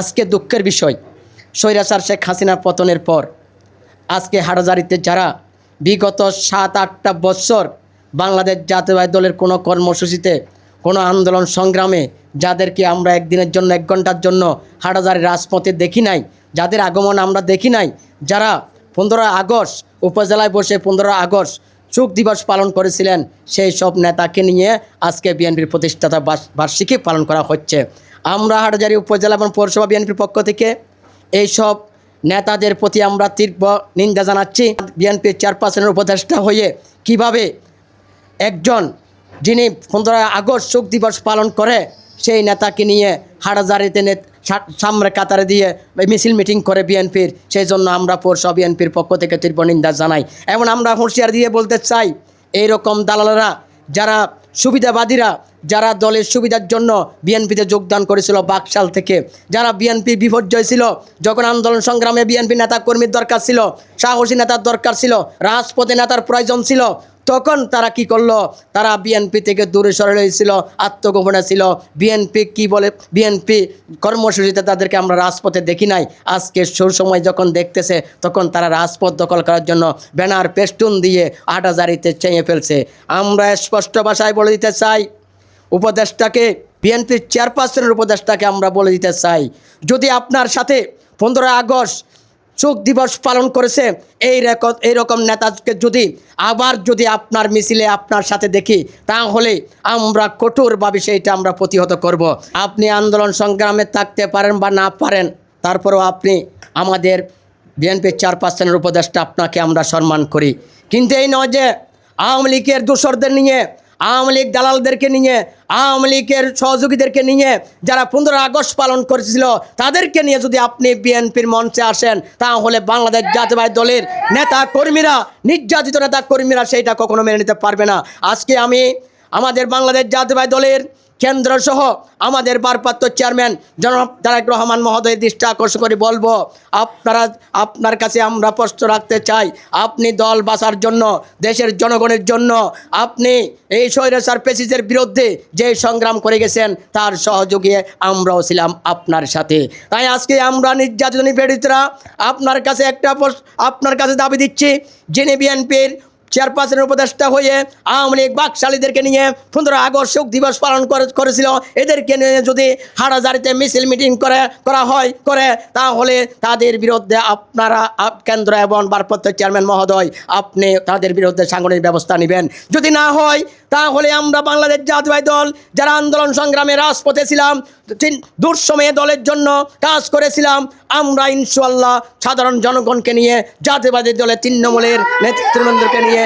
আজকে দুঃখের বিষয়, স্বৈরাচার শেখ হাসিনার পতনের পর। আজকে হাটাজারিতে যারা বিগত সাত, আটটা বছর বাংলাদেশ জাতীয়বাদী দলের কোনো কর্মসূচিতে, কোনো আন্দোলন সংগ্রামে যাদেরকে আমরা একদিনের জন্য, এক ঘণ্টার জন্য হাটাজারি রাজপথে দেখি নাই, যাদের আগমন আমরা দেখি নাই, যারা পনেরো আগস্ট উপজেলায় বসে পনেরো আগস্ট শোক দিবস পালন করেছিলেন, সেই সব নেতাকে নিয়ে আজকে বিএনপির প্রতিষ্ঠাতা বার্ষিকী পালন করা হচ্ছে। আমরা হাটজারি উপজেলা এবং পৌরসভা বিএনপির পক্ষ থেকে এইসব নেতাদের প্রতি আমরা তীব্র নিন্দা জানাচ্ছি। বিএনপির চেয়ারপারসনের উপদেষ্টা হয়ে কীভাবে একজন যিনি পনেরোই আগস্ট শোক দিবস পালন করে, সেই নেতাকে নিয়ে সা- সামনে কাতারে দিয়ে মিছিল মিটিং করে বিএনপির সেই জন্য আমরা পৌরসভা বিএনপির পক্ষ থেকে তীব্র নিন্দা জানাই। এবং আমরা হুঁশিয়ার দিয়ে বলতে চাই এই রকম দালালেরা যারা সুবিধাবাদীরা যারা দলের সুবিধার জন্য বিএনপিতে যোগদান করেছিল বাকশাল থেকে, যারা বিএনপি বিপর্যয় ছিল, যখন আন্দোলন সংগ্রামে বিএনপি নেতা কর্মীর দরকার ছিল, সাহসী নেতার দরকার ছিল, রাজপথে নেতার প্রয়োজন ছিল তখন তারা কি করল? তারা বিএনপি থেকে দূরে সরে হয়েছিল আত্মগোপনে ছিল। বিএনপি কি বলে? বিএনপি কর্মসূচিতে তাদেরকে আমরা রাজপথে দেখি নাই। আজকে সুর সময় যখন দেখতেছে, তখন তারা রাজপথ দখল করার জন্য ব্যানার পেস্টুন দিয়ে আটাজারিতে চেয়ে ফেলছে। আমরা স্পষ্ট ভাষায় বলে দিতে চাই, উপদেষ্টাকে বিএনপির চেয়ারপারসনের উপদেষ্টাকে আমরা বলে দিতে চাই। যদি আপনার সাথে পনেরোই আগস্ট শোক দিবস পালন করেছে এই রেকর্ড এইরকম নেতাকে যদি আবার যদি আপনার মিছিলে আপনার সাথে দেখি, তাহলে আমরা কঠোরভাবে সেইটা আমরা প্রতিহত করব। আপনি আন্দোলন সংগ্রামে থাকতে পারেন বা না পারেন, তারপরেও আপনি আমাদের বিএনপির চেয়ারপারসনের উপদেষ্টা আপনাকে আমরা সম্মান করি কিন্তু এই নয় যে আওয়ামী লীগের দোসরদের নিয়ে আওয়ামী লীগ দালালদেরকে নিয়ে, আওয়ামী লীগের সহযোগীদেরকে নিয়ে যারা পনেরো আগস্ট পালন করেছিল, তাদেরকে নিয়ে যদি আপনি বিএনপির মঞ্চে আসেন, তাহলে বাংলাদেশ জাতীয়বাদী দলের নেতা কর্মীরা, নির্যাতিত নেতা কর্মীরা সেইটা কখনো মেনে নিতে পারবে না। আজকে আমি আমাদের বাংলাদেশ জাতীয়বাদী দলের কেন্দ্র সহ আমাদের ভারপ্রাপ্ত চেয়ারম্যান জনাব তারেক রহমান মহোদয়ের দৃষ্টি আকর্ষণ করে বলব, আপনারা, আপনার কাছে আমরা প্রশ্ন রাখতে চাই, আপনি দল বাঁচার জন্য, দেশের জনগণের জন্য, আপনি এই স্বৈরাচার পেসিসের বিরুদ্ধে যে সংগ্রাম করে গেছেন, তার সহযোগী আমরাও ছিলাম আপনার সাথে। তাই আজকে আমরা নির্যাতনী নিপীড়িতরা আপনার কাছে একটা আপনার কাছে দাবি দিচ্ছি, যিনি বিএনপির চেয়ারপারসনের উপদেষ্টা হয়ে আওয়ামী লীগ বাকশালীদেরকে নিয়ে পনেরো আগস্ট শোক দিবস পালন করে- করেছিল। এদেরকে নিয়ে যদি হাড়াজারিতে মিছিল মিটিং করে, করা হয়, করে, তাহলে তাদের বিরুদ্ধে আপনারা আপ- কেন্দ্র এবং বারপত্র চেয়ারম্যান মহোদয়, আপনি তাদের বিরুদ্ধে সাংগঠনিক ব্যবস্থা নেবেন। যদি না হয়, তাহলে আমরা বাংলাদেশ জাতীয় দল, যারা আন্দোলন সংগ্রামে রাজপথে ছিলাম দুঃসময়ে দলের জন্য কাজ করেছিলাম, আমরা ইনশাল্লাহ সাধারণ জনগণকে নিয়ে জাতীয়বাদী দলের তৃণমূলের নেতৃত্ববৃন্দকে নিয়ে